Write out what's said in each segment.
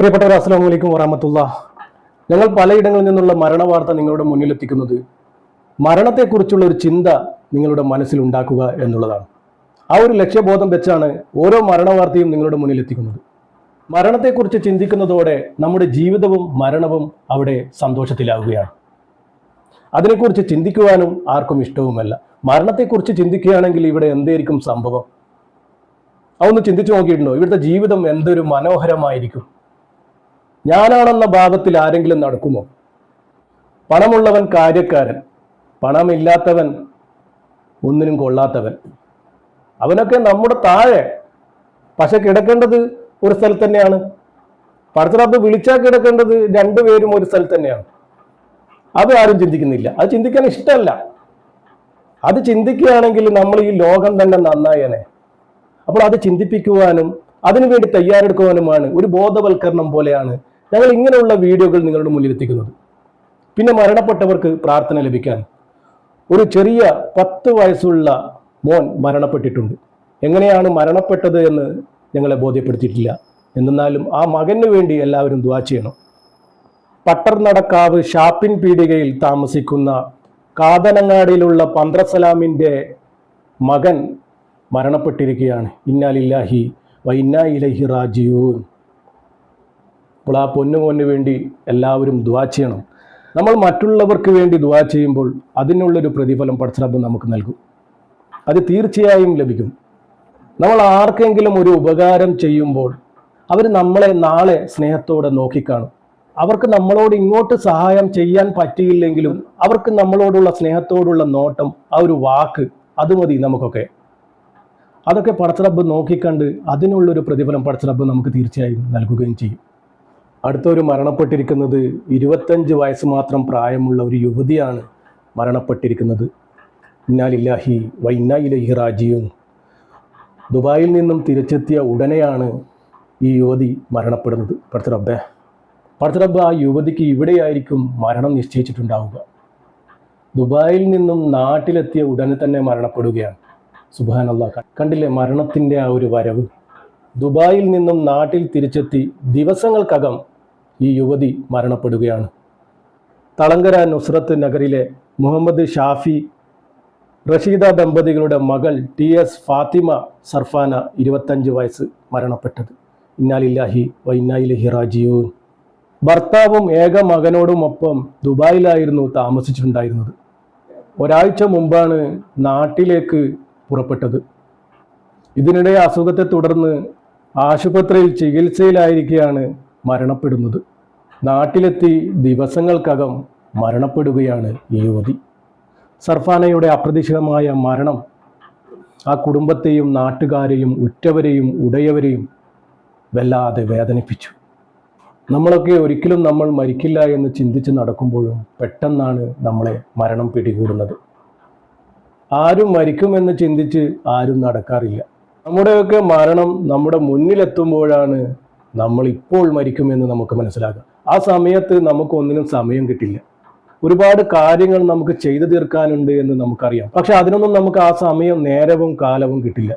പ്രിയപ്പെട്ടവർ അസ്സാം വലൈക്കും വറഹമത്തുള്ള. ഞങ്ങൾ പലയിടങ്ങളിൽ നിന്നുള്ള മരണ വാർത്ത നിങ്ങളുടെ മുന്നിലെത്തിക്കുന്നത് മരണത്തെക്കുറിച്ചുള്ള ഒരു ചിന്ത നിങ്ങളുടെ മനസ്സിൽ ഉണ്ടാക്കുക എന്നുള്ളതാണ്. ആ ഒരു ലക്ഷ്യബോധം വെച്ചാണ് ഓരോ മരണവാർത്തയും നിങ്ങളുടെ മുന്നിലെത്തിക്കുന്നത്. മരണത്തെക്കുറിച്ച് ചിന്തിക്കുന്നതോടെ നമ്മുടെ ജീവിതവും മരണവും അവിടെ സന്തോഷത്തിലാവുകയാണ്. അതിനെക്കുറിച്ച് ചിന്തിക്കുവാനും ആർക്കും ഇഷ്ടവുമല്ല. മരണത്തെക്കുറിച്ച് ചിന്തിക്കുകയാണെങ്കിൽ ഇവിടെ എന്തായിരിക്കും സംഭവം? അതൊന്ന് ചിന്തിച്ചു നോക്കിയിട്ടുണ്ടോ? ഇവിടുത്തെ ജീവിതം എന്തൊരു മനോഹരമായിരിക്കും. ഞാനാണെന്ന ഭാഗത്തിൽ ആരെങ്കിലും നടക്കുമോ? പണമുള്ളവൻ കാര്യക്കാരൻ പണമില്ലാത്തവൻ ഒന്നിനും കൊള്ളാത്തവൻ. അവനൊക്കെ നമ്മുടെ താഴെ പക്ഷെ കിടക്കേണ്ടത് ഒരു സ്ഥലത്ത് തന്നെയാണ്. പടച്ചിറപ്പ് വിളിച്ചാൽ കിടക്കേണ്ടത് രണ്ടുപേരും ഒരു സ്ഥലത്ത് തന്നെയാണ്. അത് ആരും ചിന്തിക്കുന്നില്ല. അത് ചിന്തിക്കാൻ ഇഷ്ടമല്ല. അത് ചിന്തിക്കുകയാണെങ്കിൽ നമ്മൾ ഈ ലോകം തന്നെ നന്നായനെ. അപ്പോൾ അത് ചിന്തിപ്പിക്കുവാനും അതിനുവേണ്ടി തയ്യാറെടുക്കുവാനുമാണ് ഒരു ബോധവൽക്കരണം പോലെയാണ് ഞങ്ങൾ ഇങ്ങനെയുള്ള വീഡിയോകൾ നിങ്ങളുടെ മുന്നിൽ എത്തിക്കുന്നത് പിന്നെ മരണപ്പെട്ടവർക്ക് പ്രാർത്ഥന ലഭിക്കാൻ ഒരു ചെറിയ പത്ത് വയസ്സുള്ള മോൻ മരണപ്പെട്ടിട്ടുണ്ട്. എങ്ങനെയാണ് മരണപ്പെട്ടത് എന്ന് ഞങ്ങളെ ബോധ്യപ്പെടുത്തിയിട്ടില്ല. എന്നാലും ആ മകന് വേണ്ടി എല്ലാവരും ദ്വാ ചെയ്യണം. പട്ടർ നടക്കാവ് ഷാപ്പിൻ പീടികയിൽ താമസിക്കുന്ന കാതനങ്ങാടിയിലുള്ള പന്ത്രസലാമിന്റെ മകൻ മരണപ്പെട്ടിരിക്കുകയാണ്. ഇന്നാലില്ലാഹി വൈന്നാ ഇലഹി റാജിയൂൻ അപ്പോൾ ആ പൊന്നു മോന് വേണ്ടി എല്ലാവരും ദ്വാ ചെയ്യണം. നമ്മൾ മറ്റുള്ളവർക്ക് വേണ്ടി ദ്വാ ചെയ്യുമ്പോൾ അതിനുള്ളൊരു പ്രതിഫലം പടച്ചറബ് നമുക്ക് നൽകും. അത് തീർച്ചയായും ലഭിക്കും. നമ്മൾ ആർക്കെങ്കിലും ഒരു ഉപകാരം ചെയ്യുമ്പോൾ അവർ നമ്മളെ നാളെ സ്നേഹത്തോടെ നോക്കിക്കാണും. അവർക്ക് നമ്മളോട് ഇങ്ങോട്ട് സഹായം ചെയ്യാൻ പറ്റിയില്ലെങ്കിലും അവർക്ക് നമ്മളോടുള്ള സ്നേഹത്തോടുള്ള നോട്ടം ആ ഒരു വാക്ക് അത് മതി നമുക്കൊക്കെ. അതൊക്കെ പടച്ചറബ് നോക്കിക്കണ്ട് അതിനുള്ളൊരു പ്രതിഫലം പടച്ചറബ് നമുക്ക് തീർച്ചയായും നൽകുകയും ചെയ്യും. അടുത്തൊരു മരണപ്പെട്ടിരിക്കുന്നത് ഇരുപത്തഞ്ച് വയസ്സ് മാത്രം പ്രായമുള്ള ഒരു യുവതിയാണ് മരണപ്പെട്ടിരിക്കുന്നത്. ഇന്നാലില്ലാഹി വൈന്നായിലഹി റാജിയും ദുബായിൽ നിന്നും തിരിച്ചെത്തിയ ഉടനെയാണ് ഈ യുവതി മരണപ്പെടുന്നത്. പടച്ച റബ്ബേ ആ യുവതിക്ക് ഇവിടെയായിരിക്കും മരണം നിശ്ചയിച്ചിട്ടുണ്ടാവുക. ദുബായിൽ നിന്നും നാട്ടിലെത്തിയ ഉടനെ തന്നെ മരണപ്പെടുകയാണ്. സുബാനല്ല കണ്ടില്ലേ മരണത്തിന്റെ ആ ഒരു വരവ്? ദുബായിൽ നിന്നും നാട്ടിൽ തിരിച്ചെത്തി ദിവസങ്ങൾക്കകം ഈ യുവതി മരണപ്പെടുകയാണ്. തളങ്കര നുസ്രത്ത് നഗറിലെ മുഹമ്മദ് ഷാഫി റഷീദ ദമ്പതികളുടെ മകൾ ടി എസ് ഫാത്തിമ സർഫാന ഇരുപത്തഞ്ച് വയസ്സ് മരണപ്പെട്ടത്. ഇന്നാലില്ലാഹി വൈനായിലഹി റാജിയൂൻ ഭർത്താവും ഏക മകനോടുമൊപ്പം ദുബായിലായിരുന്നു താമസിച്ചിട്ടുണ്ടായിരുന്നത്. ഒരാഴ്ച മുമ്പാണ് നാട്ടിലേക്ക് പുറപ്പെട്ടത്. ഇതിനിടെ അസുഖത്തെ തുടർന്ന് ആശുപത്രിയിൽ ചികിത്സയിലായിരിക്കെയാണ് മരണപ്പെടുന്നത്. നാട്ടിലെത്തി ദിവസങ്ങൾക്കകം മരണപ്പെടുകയാണ് ഈ യുവതി. സർഫാനയുടെ അപ്രതീക്ഷിതമായ മരണം ആ കുടുംബത്തെയും നാട്ടുകാരെയും ഉറ്റവരെയും ഉടയവരെയും വല്ലാതെ വേദനിപ്പിച്ചു. നമ്മളൊക്കെ ഒരിക്കലും നമ്മൾ മരിക്കില്ല എന്ന് ചിന്തിച്ച് നടക്കുമ്പോഴും പെട്ടെന്നാണ് നമ്മളെ മരണം പിടികൂടുന്നത്. ആരും മരിക്കുമെന്ന് ചിന്തിച്ച് ആരും നടക്കാറില്ല. നമ്മുടെയൊക്കെ മരണം നമ്മുടെ മുന്നിലെത്തുമ്പോഴാണ് നമ്മൾ ഇപ്പോൾ മരിക്കുമെന്ന് നമുക്ക് മനസ്സിലാക്കാം. ആ സമയത്ത് നമുക്ക് ഒന്നിനും സമയം കിട്ടില്ല. ഒരുപാട് കാര്യങ്ങൾ നമുക്ക് ചെയ്തു തീർക്കാനുണ്ട് എന്ന് നമുക്കറിയാം. പക്ഷെ അതിനൊന്നും നമുക്ക് ആ സമയം നേരവും കാലവും കിട്ടില്ല.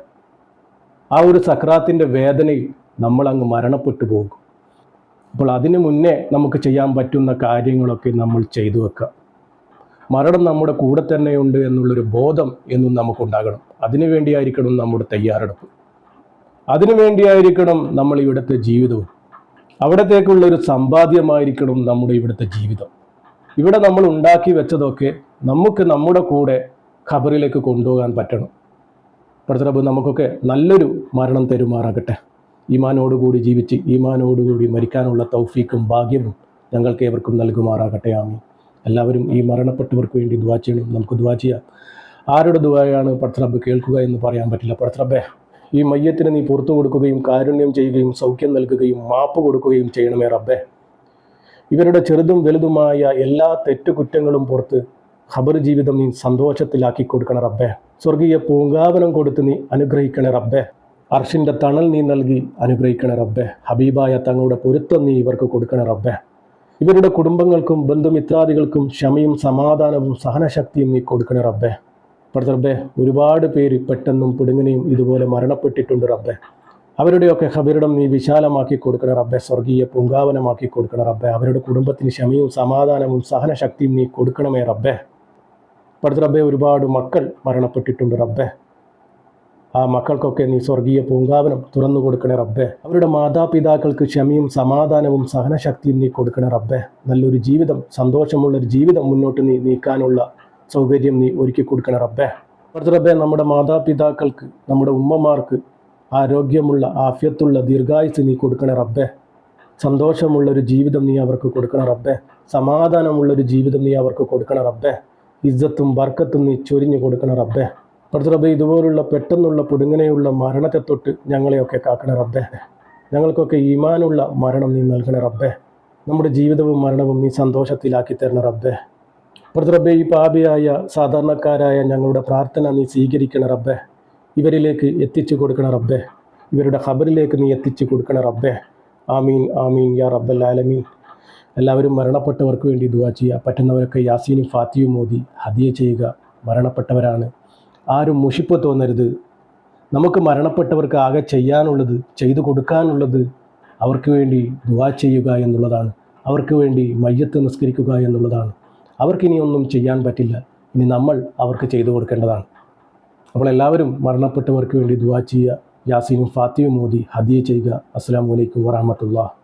ആ ഒരു സക്രാത്തിന്റെ വേദനയിൽ നമ്മൾ അങ്ങ് മരണപ്പെട്ടു പോകും. അപ്പോൾ അതിനു മുന്നേ നമുക്ക് ചെയ്യാൻ പറ്റുന്ന കാര്യങ്ങളൊക്കെ നമ്മൾ ചെയ്തു വെക്കുക മരണം നമ്മുടെ കൂടെ തന്നെയുണ്ട് എന്നുള്ളൊരു ബോധം എന്നും നമുക്കുണ്ടാകണം. അതിനു വേണ്ടിയായിരിക്കണം നമ്മുടെ തയ്യാറെടുപ്പ്. അതിനു വേണ്ടിയായിരിക്കണം നമ്മൾ ഇവിടുത്തെ ജീവിതവും. അവിടത്തേക്കുള്ള ഒരു സമ്പാദ്യമായിരിക്കണം നമ്മുടെ ഇവിടുത്തെ ജീവിതം. ഇവിടെ നമ്മൾ ഉണ്ടാക്കി വെച്ചതൊക്കെ നമുക്ക് നമ്മുടെ കൂടെ ഖബറിലേക്ക് കൊണ്ടുപോകാൻ പറ്റണം. പ്രതറബ് നമുക്കൊക്കെ നല്ലൊരു മരണം തരുമാറാകട്ടെ. ഈമാനോടുകൂടി ജീവിച്ച് ഈമാനോടുകൂടി മരിക്കാനുള്ള തൗഫീക്കും ഭാഗ്യവും ഞങ്ങൾക്ക് ഏവർക്കും നൽകുമാറാകട്ടെ. ആമി എല്ലാവരും ഈ മരണപ്പെട്ടവർക്ക് വേണ്ടി ദുവാ ചെയ്യണം. നമുക്ക് ദുവാ ചെയ്യാം. ആരുടെ ദുവായാണ് പർത്തറബ് കേൾക്കുക എന്ന് പറയാൻ പറ്റില്ല. പടത്തറബേ ഈ മയ്യത്തിന് നീ പുറത്തു കൊടുക്കുകയും കാരുണ്യം ചെയ്യുകയും സൗഖ്യം നൽകുകയും മാപ്പ് കൊടുക്കുകയും ചെയ്യണമേ റബ്ബേ. ഇവരുടെ ചെറുതും വലുതുമായ എല്ലാ തെറ്റുകുറ്റങ്ങളും പുറത്ത് ഖബർ ജീവിതം നീ സന്തോഷത്തിലാക്കി കൊടുക്കണ റബ്ബേ. സ്വർഗീയ പൂങ്കാവനം കൊടുത്ത് നീ അനുഗ്രഹിക്കണ റബ്ബേ. അർഷിന്റെ തണൽ നീ നൽകി അനുഗ്രഹിക്കണ റബ്ബേ. ഹബീബായ തങ്ങളുടെ പൊരുത്തം നീ ഇവർക്ക് കൊടുക്കണ റബ്ബേ. ഇവരുടെ കുടുംബങ്ങൾക്കും ബന്ധുമിത്രാദികൾക്കും ക്ഷമയും സമാധാനവും സഹനശക്തിയും നീ കൊടുക്കണ റബ്ബേ. പഠിച്ച റബ്ബേ ഒരുപാട് പേര് പെട്ടെന്നും പിടുങ്ങനെയും ഇതുപോലെ മരണപ്പെട്ടിട്ടുണ്ട് റബ്ബെ. അവരുടെയൊക്കെ ഖബറിടം നീ വിശാലമാക്കി കൊടുക്കണ റബ്ബെ സ്വർഗീയ പൂങ്കാവനമാക്കി കൊടുക്കണ റബ്ബെ. അവരുടെ കുടുംബത്തിന് ക്ഷമയും സമാധാനവും സഹനശക്തിയും നീ കൊടുക്കണമേ റബ്ബെ. പഠിച്ച റബ്ബെ ഒരുപാട് മക്കൾ മരണപ്പെട്ടിട്ടുണ്ട് റബ്ബെ. ആ മക്കൾക്കൊക്കെ നീ സ്വർഗീയ പൂങ്കാവനം തുറന്നു കൊടുക്കണേ റബ്ബെ. അവരുടെ മാതാപിതാക്കൾക്ക് ക്ഷമയും സമാധാനവും സഹനശക്തിയും നീ കൊടുക്കണേ റബ്ബെ. നല്ലൊരു ജീവിതം സന്തോഷമുള്ളൊരു ജീവിതം മുന്നോട്ട് നീ നീക്കാനുള്ള സൗകര്യം നീ ഒരുക്കി കൊടുക്കണം റബ്ബേ. അടുത്ത റബ്ബെ നമ്മുടെ മാതാപിതാക്കൾക്ക് നമ്മുടെ ഉമ്മമാർക്ക് ആരോഗ്യമുള്ള ആഫ്യത്തുള്ള ദീർഘായുസ് നീ കൊടുക്കണം റബ്ബെ. സന്തോഷമുള്ളൊരു ജീവിതം നീ അവർക്ക് കൊടുക്കണം റബ്ബെ. സമാധാനമുള്ളൊരു ജീവിതം നീ അവർക്ക് കൊടുക്കണം റബ്ബെ. ഇജ്ജത്തും ബർക്കത്തും നീ ചൊരിഞ്ഞു കൊടുക്കണ റബ്ബെ. അടുത്ത റബ്ബെ ഇതുപോലുള്ള പെട്ടെന്നുള്ള പുടുങ്ങനെയുള്ള മരണത്തെ തൊട്ട് ഞങ്ങളെയൊക്കെ കാക്കണ റബ്ബെ. ഞങ്ങൾക്കൊക്കെ ഈമാനുള്ള മരണം നീ നൽകണ റബ്ബെ. നമ്മുടെ ജീവിതവും മരണവും നീ സന്തോഷത്തിലാക്കി തരണ റബ്ബെ. പഠിച്ച ഈ പാപിയായ സാധാരണക്കാരായ ഞങ്ങളുടെ പ്രാർത്ഥന നീ സ്വീകരിക്കണ റബ്ബെ. ഇവരിലേക്ക് എത്തിച്ചു കൊടുക്കണ റബ്ബെ. ഇവരുടെ ഖബറിലേക്ക് നീ എത്തിച്ചു കൊടുക്കണ റബ്ബെ. ആമീൻ ആമീൻ യാ റബ്ബൽ ആലമീൻ. എല്ലാവരും മരണപ്പെട്ടവർക്ക് വേണ്ടി ദുവാ ചെയ്യുക. പറ്റുന്നവരൊക്കെ യാസീനും ഫാത്തിയും മോദി ഹദിയ ചെയ്യുക. മരണപ്പെട്ടവരാണ്. ആരും മുഷിപ്പ് തോന്നരുത്. നമുക്ക് മരണപ്പെട്ടവർക്ക് ആകെ ചെയ്യാനുള്ളത് ചെയ്തു കൊടുക്കാനുള്ളത് അവർക്ക് വേണ്ടി ദുവാ ചെയ്യുക എന്നുള്ളതാണ്. അവർക്ക് വേണ്ടി മയ്യത്ത് നിസ്കരിക്കുക എന്നുള്ളതാണ്. അവർക്കിനി ഒന്നും ചെയ്യാൻ പറ്റില്ല. ഇനി നമ്മൾ അവർക്ക് ചെയ്തു കൊടുക്കേണ്ടതാണ്. അപ്പോൾ എല്ലാവരും മരണപ്പെട്ടവർക്ക് വേണ്ടി ദുവാ ചെയ്യുക. യാസീനും ഫാത്തിയും മോദി ഹദിയ ചെയ്യുക. അസ്സാം വലൈക്കും വറഹമത്തുള്ള